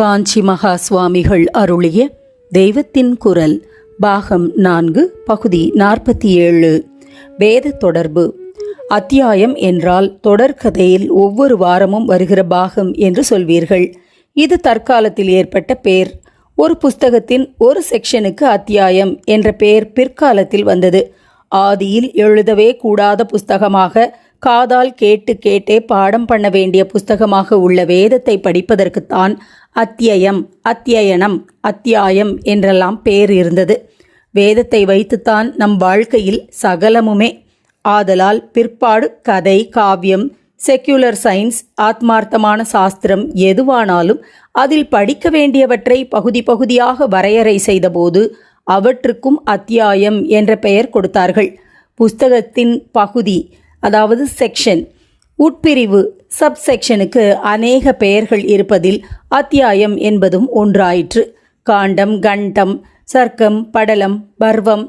காஞ்சி மகா சுவாமிகள் அருளிய தெய்வத்தின் குரல் பாகம் நான்கு பகுதி நாற்பத்தி ஏழு. வேத தொடர்பு. அத்தியாயம் என்றால் தொடர்கதையில் ஒவ்வொரு வாரமும் வருகிற பாகம் என்று சொல்வீர்கள். இது தற்காலத்தில் ஏற்பட்ட பெயர் ஒரு புஸ்தகத்தின் ஒரு செக்ஷனுக்கு அத்தியாயம் என்ற பெயர் பிற்காலத்தில் வந்தது. ஆதியில் எழுதவே கூடாத புஸ்தகமாக காதால் கேட்டு கேட்டே பாடம் பண்ண வேண்டிய புஸ்தகமாக உள்ள வேதத்தை படிப்பதற்குத்தான் அத்தியயம் அத்தியனம் அத்தியாயம் என்றெல்லாம் பேர் இருந்தது. வேதத்தை வைத்துத்தான் நம் வாழ்க்கையில் சகலமுமே ஆதலால் பிற்பாடு கதை காவியம் செக்யுலர் சயின்ஸ் ஆத்மார்த்தமான சாஸ்திரம் எதுவானாலும் அதில் படிக்க வேண்டியவற்றை பகுதி பகுதியாக வரையறை செய்தபோது அவற்றுக்கும் அத்தியாயம் என்ற பெயர் கொடுத்தார்கள். புஸ்தகத்தின் பகுதி அதாவது செக்ஷன் உட்பிரிவு சப்செக்ஷனுக்கு அநேக பெயர்கள் இருப்பதில் அத்தியாயம் என்பதும் ஒன்றாயிற்று. காண்டம் கண்டம் சர்க்கம் படலம் பர்வம்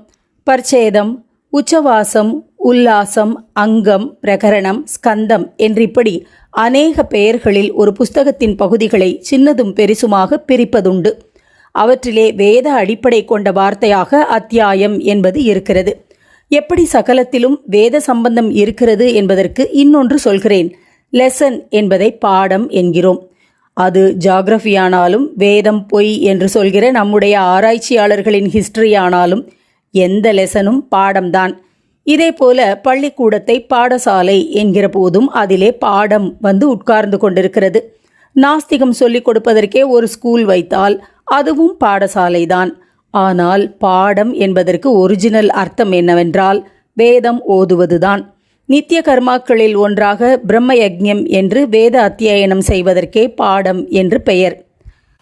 பர்ச்சேதம் உச்சவாசம் உல்லாசம் அங்கம் பிரகரணம் ஸ்கந்தம் என்றிப்படி அநேக பெயர்களில் ஒரு புஸ்தகத்தின் பகுதிகளை சின்னதும் பெரிசுமாக பிரிப்பதுண்டு. அவற்றிலே வேத அடிப்படை கொண்ட வார்த்தையாக அத்தியாயம் என்பது இருக்கிறது. எப்படி சகலத்திலும் வேத சம்பந்தம் இருக்கிறது என்பதற்கு இன்னொன்று சொல்கிறேன். லெசன் என்பதை பாடம் என்கிறோம். அது ஜாகிரஃபியானாலும் வேதம் பொய் என்று சொல்கிற நம்முடைய ஆராய்ச்சியாளர்களின் ஹிஸ்டரி ஆனாலும் எந்த லெசனும் பாடம்தான். இதே போல பள்ளிக்கூடத்தை பாடசாலை என்கிற போதும் அதிலே பாடம் வந்து உட்கார்ந்து கொண்டிருக்கிறது. நாஸ்திகம் சொல்லிக் கொடுப்பதற்கே ஒரு ஸ்கூல் வைத்தால் அதுவும் பாடசாலைதான். ஆனால் பாடம் என்பதற்கு ஒரிஜினல் அர்த்தம் என்னவென்றால் வேதம் ஓதுவதுதான். நித்திய கர்மாக்களில் ஒன்றாக பிரம்ம யஜ்யம் என்று வேத அத்தியாயனம் செய்வதற்கே பாடம் என்று பெயர்.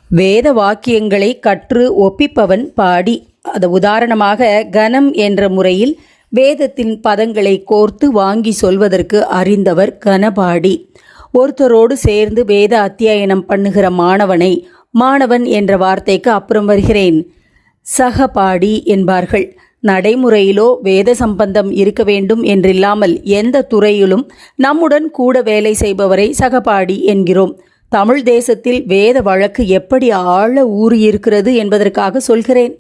வேத வாக்கியங்களை கற்று ஒப்பிப்பவன் பாடி. அது உதாரணமாக கனம் என்ற முறையில் வேதத்தின் பதங்களை கோர்த்து வாங்கி சொல்வதற்கு அறிந்தவர் கனபாடி. ஒருத்தரோடு சேர்ந்து வேத அத்தியாயனம் பண்ணுகிற மாணவனை மாணவன் என்ற வார்த்தைக்கு அப்புறம் வருகிறேன். சகபாடி என்பார்கள். நடைமுறையிலோ வேத சம்பந்தம் இருக்க வேண்டும் என்றில்லாமல் எந்த துறையிலும் நம்முடன் கூட வேலை செய்பவரை சகபாடி என்கிறோம். தமிழ் தேசத்தில் வேத வழக்கு எப்படி ஆழ ஊறியிருக்கிறது என்பதற்காக சொல்கிறேன்.